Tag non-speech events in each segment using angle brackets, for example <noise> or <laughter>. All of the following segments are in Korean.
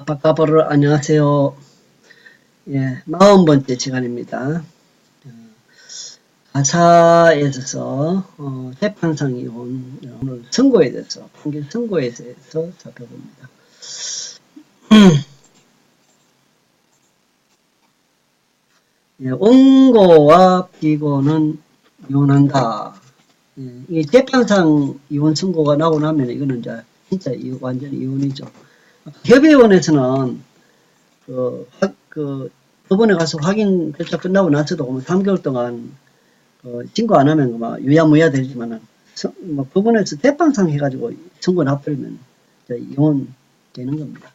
아빠까버를 안녕하세요. 예, 마흔 번째 시간입니다. 어, 가사에 있어서 어, 재판상이 온 오늘 선고에 대해서 판결 선고에 대해서 살펴봅니다. <clears throat> 예, 원고와 피고는 이혼한다. 예, 이 재판상 이혼 선고가 나고 나면 이거는 이제 진짜 이 완전 이혼이죠. 협의원에서는 그, 하, 그 법원에 가서 확인 절차 끝나고 나서도 뭐 3개월 동안 그 신고 안 하면 막 유야무야 되지만은 뭐 법원에서 대빵상 해가지고 선고 나버리면 이혼 되는 겁니다.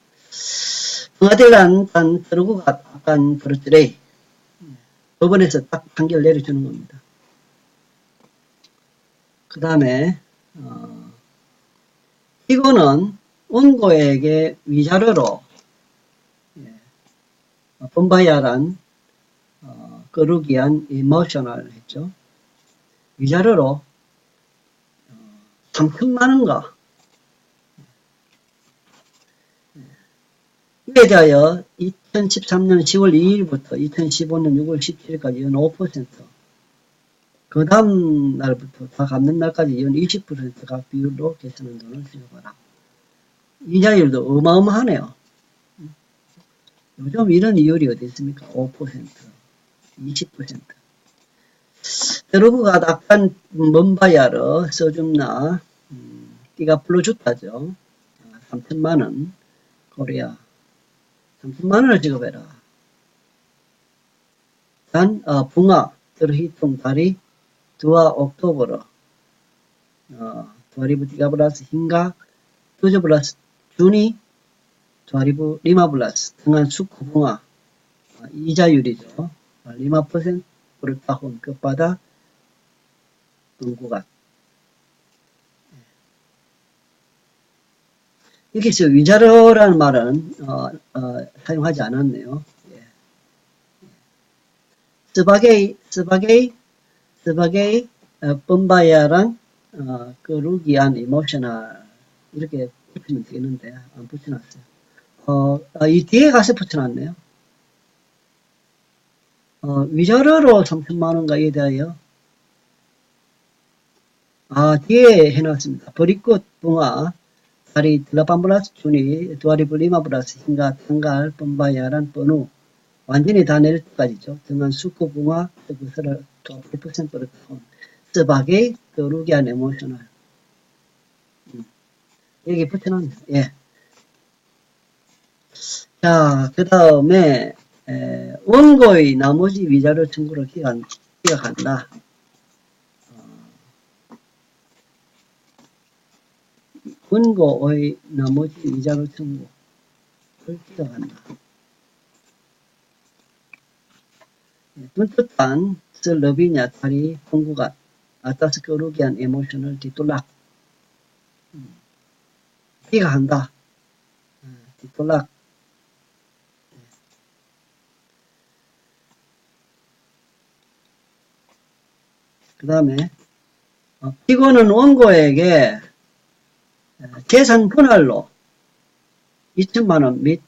청와대가 단 들어고가 약간 그렇더래. 법원에서 딱 판결 내려주는 겁니다. 그 다음에 어, 이거는 원고에게 위자료로 예, 본바야란 어, 거루기한 이모셔널 했죠. 위자료로 어, 3천만 원가 예. 이에 대하여 2013년 10월 2일부터 2015년 6월 17일까지 연 5%, 그 다음 날부터 다 갚는 날까지 연 20%가 비율로 계산한 돈을 지급하라. 이자율도 어마어마하네요. 요즘 이런 이율이 어디 있습니까? 5%, 20%. 여러분가 약간 먼바야로 써줌나, 음, 띠가 불러줬다죠. 3천만원, 코리아. 3천만원을 지급해라. 단, 어, 붕아, 들히통 다리, 두아 옥토버로, 어, 두아리브 띠가 플러스 흰가, 투저 플러스 준이, 조리부 리마블라스 등한 수쿠붕아 이자율이죠. 리마 퍼센트 브르타혼 끝바다 동구가 이렇게 해서 위자료라는 말은 어, 어, 사용하지 않았네요. 예. 스바게이, 스바게이, 스바게이, 어, 뻔바야란 어, 그 루기안 이모셔널 이렇게 붙이면 되는데 안 붙여놨어요. 어, 아, 이 뒤에 가서 붙여놨네요. 어, 위자료로 3천만 원가에 대하여 아 뒤에 해놨습니다. 버리꽃 붕아 다리 들라밤블라스 주니 두아리 블리마블라스 흰가 탄갈 뻔바야란 번우 완전히 다 내릴 때까지죠. 등한 수코 붕아 그것을 2%를 스바게 그루기안 에모셔널 여기 붙여놨네. 예. 자, 그 다음에, 원고의 나머지 위자료 청구를 기각, 기각한다. 어, 원고의 나머지 위자료 청구를 기각한다. selebihnya dari penggugat atas kerugian emosional ditolak. 기 각한다. ditolak. 그 다음에 피고는 원고에게 재산 분할로 2천만원 및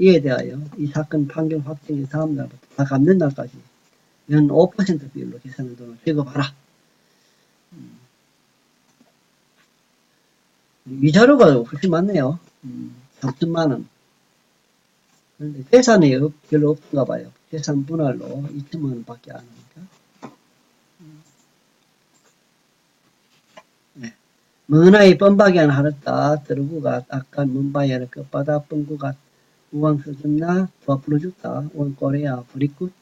이에 대하여 이 사건 판결 확정의 다음 날부터 다 갚는 날까지 연 5% 비율로 계산한 돈을 지급하라. 위자료가 훨씬 많네요. 음, 3천만 원. 그런데 계산이 별로 없던가 봐요. 계산 분할로 2천만 원 밖에 안 하니까. 네. 문화의 뻔박이한 하였다. 들구가 악한 문바야를 끝바다 뻥구가 우왕서준나 도와불러줬다. 원꼬레야 브리굿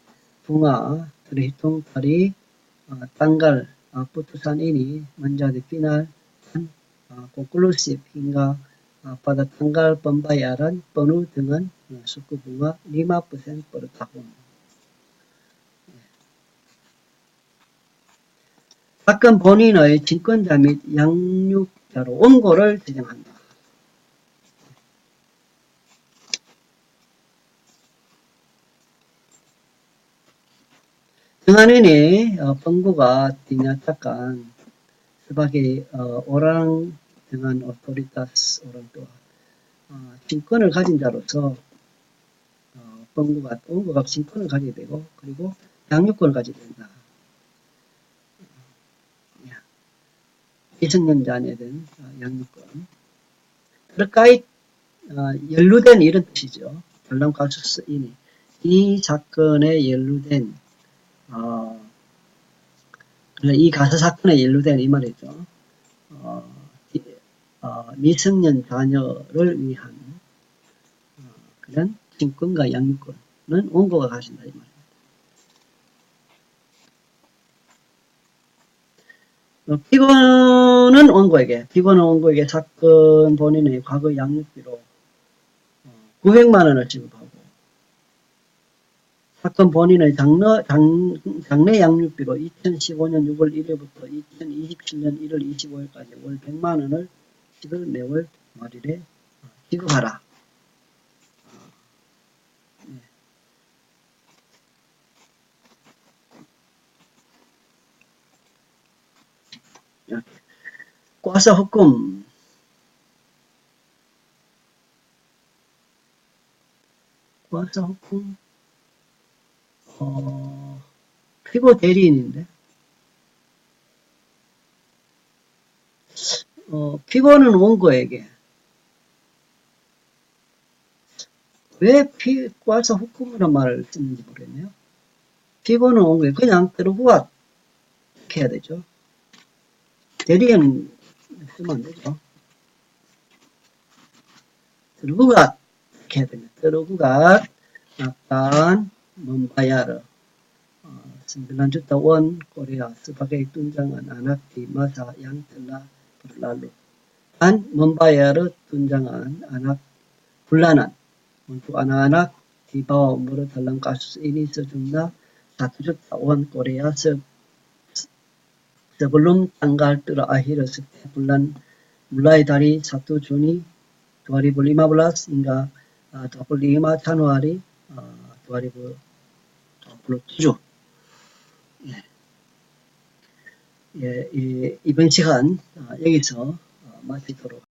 붕아 드리히통 다리 어, 땅갈 어, putusan 먼저디 피날 uh, uh, pembayaran penuh dengan uh, suku bunga 5% per tahun. 사건 본인의 증권자 및 양육자로 원고를 지정한다. 등한인이 어, 번고가 dinyatakan sebagai uh, orang dengan otoritas orang tua. 어, 친권을 가진 자로서 어, 본국가 원고가 친권을 가지게 되고 그리고 양육권을 가지게 된다. 미성년자에 대한 어, 양육권. 그러까이 어, 연루된 이런 뜻이죠. 결람 가수스인이 이 사건에 연루된 어, 이 가사 사건에 연루된 이 말이죠. 어, 이- 어, 미성년 자녀를 위한 어, 그런 친권과 양육권은 원고가 가진다 이 말입니다. 어, 피고는 원고에게, 피고는 원고에게 사건 본인의 과거 양육비로 어, 900만 원을 지급하고 사건 본인의 장래, 장, 장래 양육비로 2015년 6월 1일부터 2027년 1월 25일까지 월 100만 원을 지급 매월 말일에 어, 지급하라. 과서 hukum 과서 hukum 어, 피고 대리인인데 어, 피고는 원고에게 왜 피, 과서 hukum이란 말을 쓰는지 모르겠네요. 피고는 원고에 그냥 들어구가 해야 되죠. 대리인 쓰면 안 되죠. tergugat 이렇게 해야 됩니다. tergugat akan membayar uh, 9 juta won Korea sebagai tunjangan anak di masa yang telah berlalu. Dan membayar tunjangan anak bulanan. Untuk anak-anak di bawah umur dalam kasus ini sejumlah 1 juta won Korea se sebelum tanggal terakhir setiap bulan mulai dari 1 Juni 2015 hingga uh, 25 Januari uh, 2027. 예. 예, 이, 이번 시간 어, 여기서 어, 마치도록